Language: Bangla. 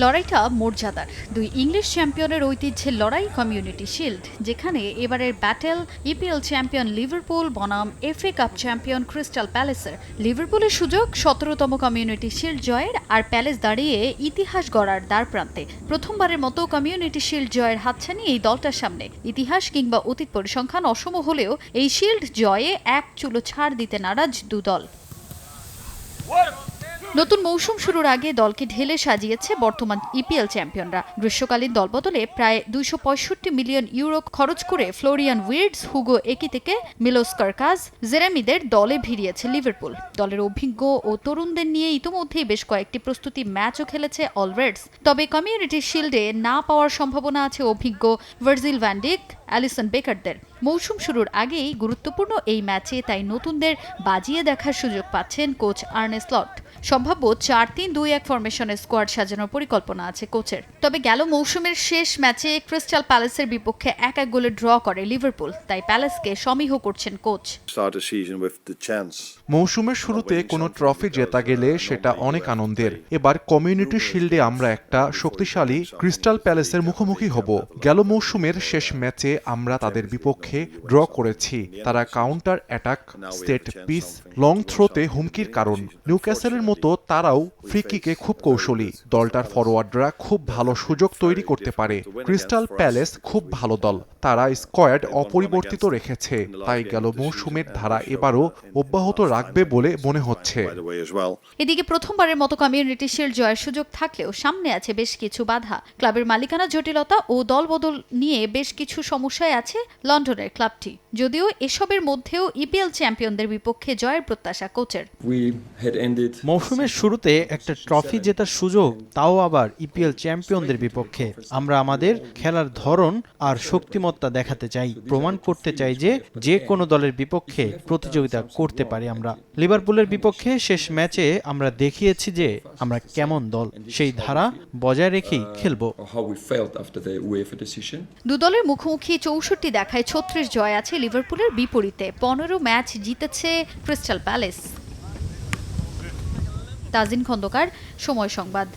লড়াইটা মর্যাদার। দুই ইংলিশ চ্যাম্পিয়নের ঐতিহ্যের লড়াই কমিউনিটি শিল্ড, যেখানে এবারের ব্যাটেল ইপিএল চ্যাম্পিয়ন লিভারপুল বনাম এফএ কাপ চ্যাম্পিয়ন ক্রিস্টাল প্যালেসের লিভারপুলের সুযোগ সতেরোতম কমিউনিটি শিল্ড জয়ের, আর প্যালেস দাঁড়িয়ে ইতিহাস গড়ার দ্বার প্রান্তে প্রথমবারের মতো কমিউনিটি শিল্ড জয়ের হাতছানি এই দলটার সামনে। ইতিহাস কিংবা অতীত পরিসংখ্যান অসম হলেও এই শিল্ড জয়ে এক চুলো ছাড় দিতে নারাজ দু দল। নতুন মৌসুম শুরুর আগে দলকে ঢেলে সাজিয়েছে বর্তমান ইপিএল চ্যাম্পিয়নরা। গ্রীষ্মকালীন দলবদলে প্রায় দুইশো পঁয়ষট্টি মিলিয়ন ইউরো খরচ করে ফ্লোরিয়ান উইডস হুগো একি থেকে মিলোস কার্কাজ, জেরেমিদের দলে ভিড়িয়েছে লিভারপুল। দলের অভিজ্ঞ ও তরুণদের নিয়ে ইতোমধ্যেই বেশ কয়েকটি প্রস্তুতি ম্যাচও খেলেছে অলরেডস তবে কমিউনিটি শিল্ডে না পাওয়ার সম্ভাবনা আছে অভিজ্ঞ ভার্জিল ভ্যান্ডিক অ্যালিসন বেকারদের মৌসুম শুরুর আগেই গুরুত্বপূর্ণ এই ম্যাচে তাই নতুনদের বাজিয়ে দেখার সুযোগ পাচ্ছেন কোচ আর্নেস লট সম্ভাব্য চার তিন দুই এক ফরমেশনের স্কোয়াড সাজানোর পরিকল্পনা আছে কোচের। তবে গেল মৌসুমের শেষ ম্যাচে ক্রিস্টাল প্যালেসের বিপক্ষে এক এক গোলে ড্র করে লিভারপুল তাই প্যালেসকে সমীহ করছেন কোচ. মৌসুমের শুরুতে কোনো ট্রফি জেতা গেলে সেটা অনেক আনন্দের। এবার কমিউনিটি শিল্ডে আমরা একটা শক্তিশালী ক্রিস্টাল প্যালেসের মুখোমুখি হব। গেল মৌসুমের শেষ ম্যাচে আমরা তাদের বিপক্ষে ড্র করেছি। তারা counter attack set piece long থ্রোতে হুমকির কারণ। নিউক্যাসেলের মতো তারাও ফ্রি কিকে খুব কৌশলী। দলটার ফরওয়ার্ডরা খুব ভালো সুযোগ তৈরি করতে পারে। ক্রিস্টাল প্যালেস খুব ভালো দল। তারা স্কোয়াড অপরিবর্তিত রেখেছে। তাই গেল মৌসুমের ধারা এবারও অব্যাহত রাখবে বলে মনে হচ্ছে. এদিকে প্রথমবারের মতো কমিউনিটি শিল্ড জয়ের সুযোগ থাকলেও সামনে আছে বেশ কিছু বাধা। ক্লাবের মালিকানা জটিলতা ও দলবদল নিয়ে বেশ কিছু সমস্যায় আছে লন্ডনের ক্লাবটি। যদিও এসবের মধ্যেও ইপিএল চ্যাম্পিয়নদের বিপক্ষে জয়ের প্রত্যাশা কোচের। মৌসুমের শুরুতে একটা ট্রফি জেতার সুযোগ তাও আবার ইপিএল চ্যাম্পিয়নদের বিপক্ষে। আমরা আমাদের খেলার ধরন আর শক্তিমত্তা দেখাতে চাই। প্রমাণ করতে চাই যে যে কোনো দলের বিপক্ষে প্রতিযোগিতা করতে পারি আমরা। লিভারপুলের বিপক্ষে শেষ ম্যাচে আমরা দেখিয়েছি যে আমরা কেমন দল। সেই ধারা বজায় রেখেই খেলব. দু দলের মুখোমুখি চৌষট্টি দেখায় ছত্রিশ জয় আছে লিভারপুলের বিপরীতে। পনেরো ম্যাচ জিতেছে ক্রিস্টাল প্যালেস। তাজিন খন্দকার সময় সংবাদ।